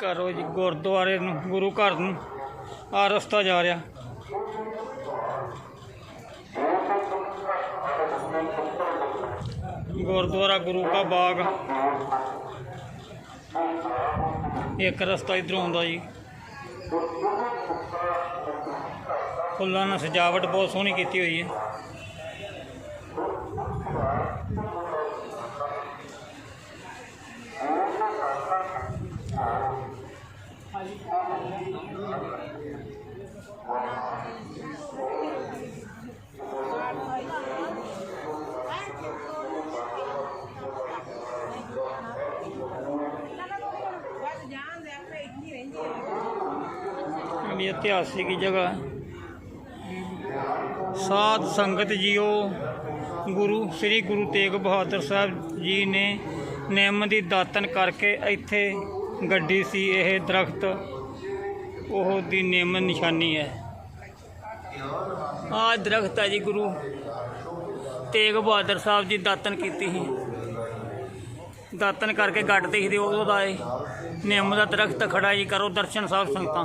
ਕਰੋ ਜੀ, ਗੁਰਦੁਆਰੇ ਨੂੰ, ਗੁਰੂ ਘਰ ਨੂੰ। ਆ ਰਸਤਾ ਜਾ ਰਿਹਾ। ਗੁਰਦੁਆਰਾ ਗੁਰੂ ਕਾ ਬਾਗ। ਇੱਕ ਰਸਤਾ ਇਧਰੋਂ ਆਉਂਦਾ ਜੀ। ਫੁੱਲਾਂ ਨਾਲ ਸਜਾਵਟ ਬਹੁਤ ਸੋਹਣੀ ਕੀਤੀ ਹੋਈ ਹੈ। ਵੀ ਇਤਿਹਾਸਿਕ ਜਗ੍ਹਾ। ਹੈ। ਸਾਧ ਸੰਗਤ ਜੀਓ, ਗੁਰੂ, ਸ੍ਰੀ ਗੁਰੂ ਤੇਗ ਬਹਾਦਰ ਸਾਹਿਬ ਜੀ ਨੇ ਨਿਯਮ ਦੀ ਦਾਤਨ ਕਰਕੇ ਇੱਥੇ ਗੱਡੀ ਸੀ, ਇਹ ਦਰਖਤ। ਉਹ ਦੀ ਨਿੰਮ ਨਿਸ਼ਾਨੀ ਹੈ। ਆਹ ਦਰਖਤ ਹੈ ਜੀ ਗੁਰੂ ਤੇਗ ਬਹਾਦਰ ਸਾਹਿਬ ਜੀ ਦਾਤਨ ਕੀਤੀ ਸੀ। ਦਾਤਨ ਕਰਕੇ ਗੱਡਦੇ ਸੀ ਤੇ ਉਦੋਂ ਦਾ ਇਹ ਨਿੰਮ ਦਾ ਦਰਖਤ ਖੜਾ ਜੀ ਕਰੋ, ਦਰਸ਼ਨ ਸਾਹਿਬ ਸੰਗਤਾਂ।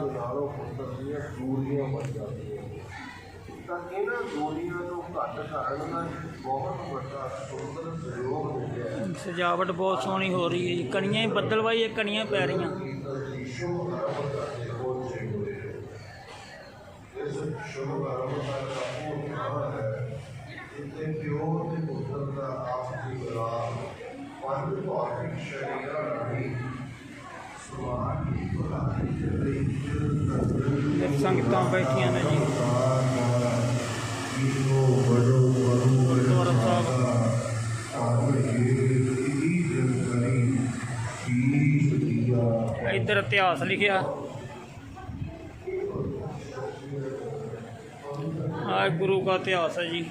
ਤਾਂ ਇਹਨਾਂ ਦੂਰੀਆਂ ਨੂੰ ਘੱਟ ਕਰਨ ਦਾ ਬਹੁਤ ਵੱਡਾ ਸੁੰਦਰ ਪ੍ਰਯੋਗ ਹੋ ਗਿਆ ਹੈ। ਸਜਾਵਟ ਬਹੁਤ ਸੋਹਣੀ ਹੋ ਰਹੀ ਹੈ ਜੀ। ਕਣੀਆਂ ਹੀ ਬੱਦਲਵਾਈ ਇਹ ਕਣੀਆਂ ਪੈ ਰਹੀਆਂ। ਇਸ ਸ਼ੁਭ ਕਰਮ ਦਾ ਕਾਪੂ ਨਾਮ ਹੈ ਇੱਥੇ ਪਿਓ ਤੇ ਪੁੱਤਰ ਦਾ ਆਪਸੀ ਵਿਰਾਮ ਪੰਜ ਭੌਤਿਕ ਸ਼ਰੀਰਾਂ ਨਹੀਂ ਸਮਾਨ ਦੀ ਭਲਾਈ ਦੇ ਲਈ ਤੇ ਸੰਗਤਾਂ ਬੈਠੀਆਂ ਨੇ ਜੀ ਗੁਰਦੁਆਰਾ ਸਾਹਿਬ ਇੱਧਰ ਇਤਿਹਾਸ ਲਿਖਿਆ ਆ ਗੁਰੂ ਦਾ ਇਤਿਹਾਸ ਹੈ ਜੀ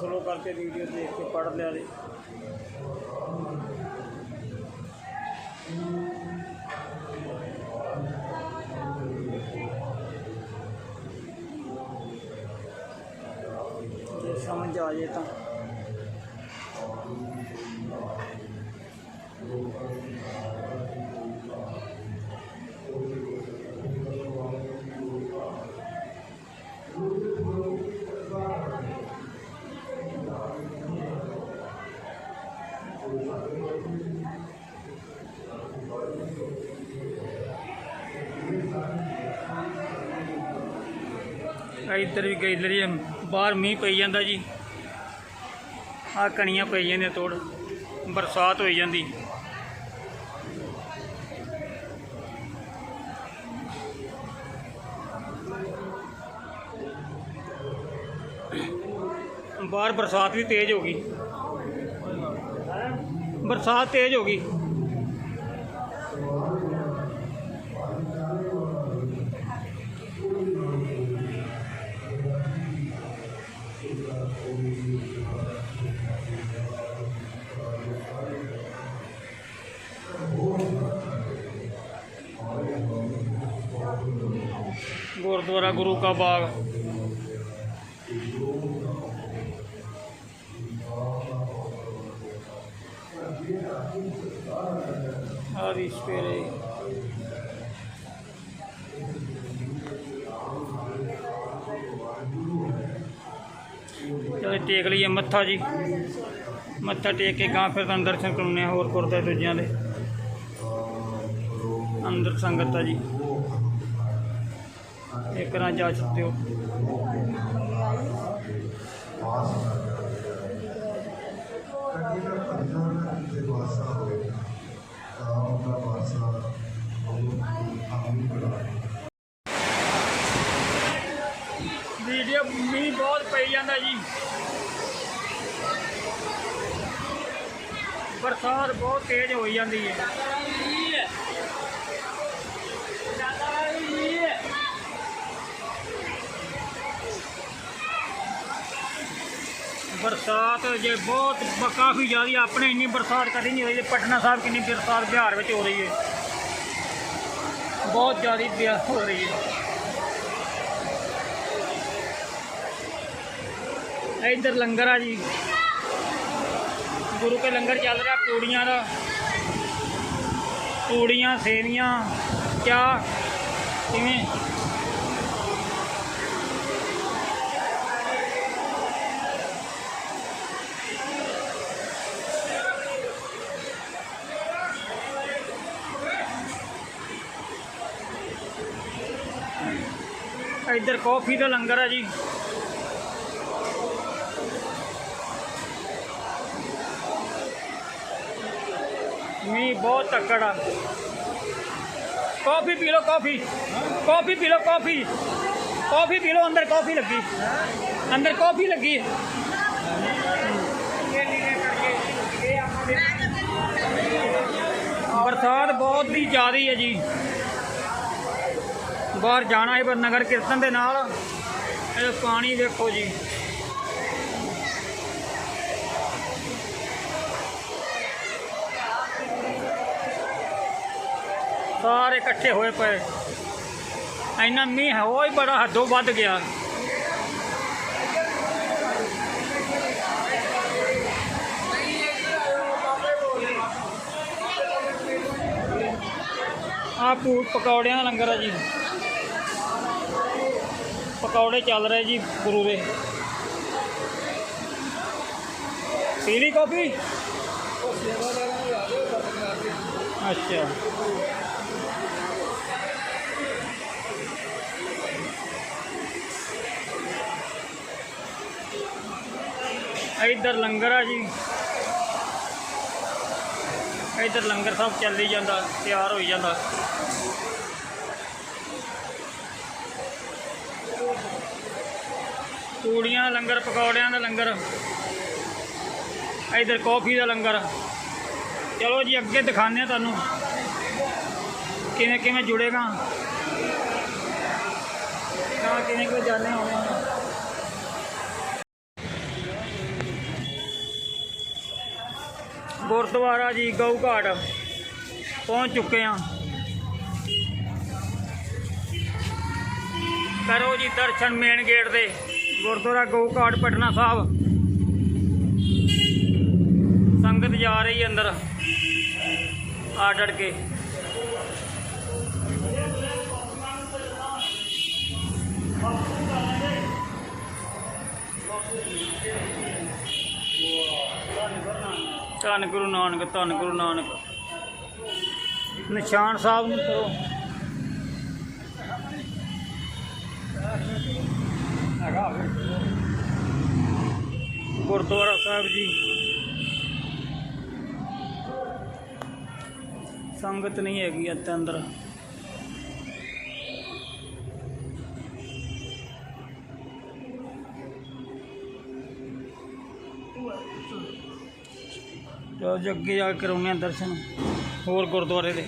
ਸਲੋ ਕਰਕੇ ਵੀਡੀਓ ਦੇਖ ਕੇ ਪੜ੍ਹ ਲਿਆ ਜੀ। ਜੇ ਸਮਝ ਆ ਜੇ ਤਾਂ। ਇੱਧਰ ਵੀ ਗੈਲਰੀ ਹੈ ਬਾਹਰ ਮੀਂਹ ਪਈ ਜਾਂਦਾ ਜੀ। ਆ ਕਣੀਆਂ ਪਈ ਜਾਂਦੀਆਂ ਤੋੜ, ਬਰਸਾਤ ਹੋਈ ਜਾਂਦੀ। ਬਾਹਰ ਬਰਸਾਤ ਵੀ ਤੇਜ਼ ਹੋ ਗਈ। ਬਰਸਾਤ ਤੇਜ਼ ਹੋ ਗਈ। ਗੁਰਦੁਆਰਾ ਗੁਰੂ ਕਾ ਸਵੇਰੇ। ਚਲੋ ਟੇਕ ਲਈਏ ਮੱਥਾ ਜੀ। ਮੱਥਾ ਟੇਕ ਕੇ ਗਾਂ ਫਿਰ ਤੁਹਾਨੂੰ ਦਰਸ਼ਨ ਕਰਾਉਣੇ ਆ ਹੋਰ ਗੁਰਦੇ ਦੂਜਿਆਂ ਦੇ। ਅੰਦਰ ਸੰਗਤ ਆ ਜੀ। ਇੱਕ ਨਾ ਜਾ ਸਕਦੇ ਹੋ। ਵੀਡੀਓ ਮੀਂਹ ਬਹੁਤ ਪਈ ਜਾਂਦਾ ਜੀ। ਬਰਸਾਤ ਬਹੁਤ ਤੇਜ਼ ਹੋਈ ਜਾਂਦੀ ਹੈ। ਬਰਸਾਤ ਜੇ ਬਹੁਤ ਕਾਫੀ ਜ਼ਿਆਦਾ ਆਪਣੇ ਇੰਨੀ ਬਰਸਾਤ ਕਦੀ ਨਹੀਂ ਹੋਈ ਤੇ ਪਟਨਾ ਸਾਹਿਬ ਕਿੰਨੀ ਬਰਸਾਤ ਬਿਹਾਰ ਵਿੱਚ ਹੋ ਰਹੀ ਹੈ। ਬਹੁਤ ਜ਼ਿਆਦਾ ਬਿਆ- ਹੋ ਰਹੀ ਹੈ। ਇੱਧਰ ਲੰਗਰ ਆ ਜੀ। ਗੁਰੂ ਕੇ ਲੰਗਰ ਚੱਲ ਰਿਹਾ ਪੂੜੀਆਂ ਦਾ। ਪੂੜੀਆਂ, ਸੇਵੀਆਂ ਕਿਆ ਕਿਵੇਂ? ਇੱਧਰ ਕੌਫੀ ਦਾ ਲੰਗਰ ਹੈ ਜੀ। ਮੀਂਹ ਬਹੁਤ ਤੱਕੜ। ਆ ਕਾਫੀ ਪੀ ਲਓ, ਕਾਫੀ। ਕਾਫੀ ਪੀ ਲਓ, ਕਾਫੀ। ਕਾਫੀ ਪੀ ਲਓ, ਅੰਦਰ ਕਾਫੀ ਲੱਗੀ। ਅੰਦਰ ਕਾਫੀ ਲੱਗੀ। ਹੈ ਬਰਸਾਤ ਬਹੁਤ ਹੀ ਜ਼ਿਆਦਾ ਹੈ ਜੀ। ਬਾਹਰ ਜਾਣਾ ਹੈ, ਪਰ ਨਗਰ ਕੀਰਤਨ ਦੇ ਨਾਲ ਇਹ ਪਾਣੀ ਦੇਖੋ ਜੀ। ਸਾਰੇ ਇਕੱਠੇ ਹੋਏ ਪਏ। ਇੰਨਾ ਮੀਂਹ ਹੋ ਹੀ ਬੜਾ ਹੱਦੋਂ ਵੱਧ ਗਿਆ। ਆ ਪੂ ਪਕੌੜਿਆਂ ਦਾ ਲੰਗਰ ਹੈ ਜੀ। ਪਕੌੜੇ ਚੱਲ ਰਹੇ ਜੀ ਗੁਰੂ ਦੇ। ਪੀ ਕਾਫੀ? ਅੱਛਾ। ਇੱਧਰ ਲੰਗਰ ਆ ਜੀ। ਇੱਧਰ ਲੰਗਰ ਸਭ ਚੱਲੀ ਜਾਂਦਾ, ਤਿਆਰ ਹੋਈ ਜਾਂਦਾ। ਪੂੜੀਆਂ ਦਾ ਲੰਗਰ, ਪਕੌੜਿਆਂ ਦਾ ਲੰਗਰ। ਇੱਧਰ ਕੌਫੀ ਦਾ ਲੰਗਰ। ਚਲੋ ਜੀ, ਅੱਗੇ ਦਿਖਾਣੇ ਆ ਤੁਹਾਨੂੰ। ਕਿਵੇਂ ਕਿਵੇਂ ਜੁੜੇਗਾ? ਤਾਂ ਕਿਵੇਂ ਕਿਵੇਂ ਜਾਣੇ ਹੋਣੇ ਗੁਰਦੁਆਰਾ ਜੀ ਗਊ ਘਾਟ ਪਹੁੰਚ ਚੁੱਕੇ ਆ ਕਰੋ ਜੀ ਦਰਸ਼ਨ ਮੇਨ ਗੇਟ ਦੇ, ਗੁਰਦੁਆਰਾ ਗਊ ਘਾਟ ਪਟਨਾ ਸਾਹਿਬ। ਸੰਗਤ ਜਾ ਰਹੀ ਅੰਦਰ, ਆ ਡੜ ਕੇ। ਧੰਨ ਗੁਰੂ ਨਾਨਕ, ਧੰਨ ਗੁਰੂ ਨਾਨਕ। ਨਿਸ਼ਾਨ ਸਾਹਿਬ ਨੂੰ ਕਰੋ। ਗੁਰਦੁਆਰਾ ਸਾਹਿਬ ਜੀ। ਸੰਗਤ ਨਹੀਂ ਹੈਗੀ ਇੱਥੇ ਅੰਦਰ। ਜੀ ਅੱਗੇ ਜਾ ਕੇ ਕਰਾਉਂਦੇ ਆ ਦਰਸ਼ਨ ਹੋਰ ਗੁਰਦੁਆਰੇ ਦੇ।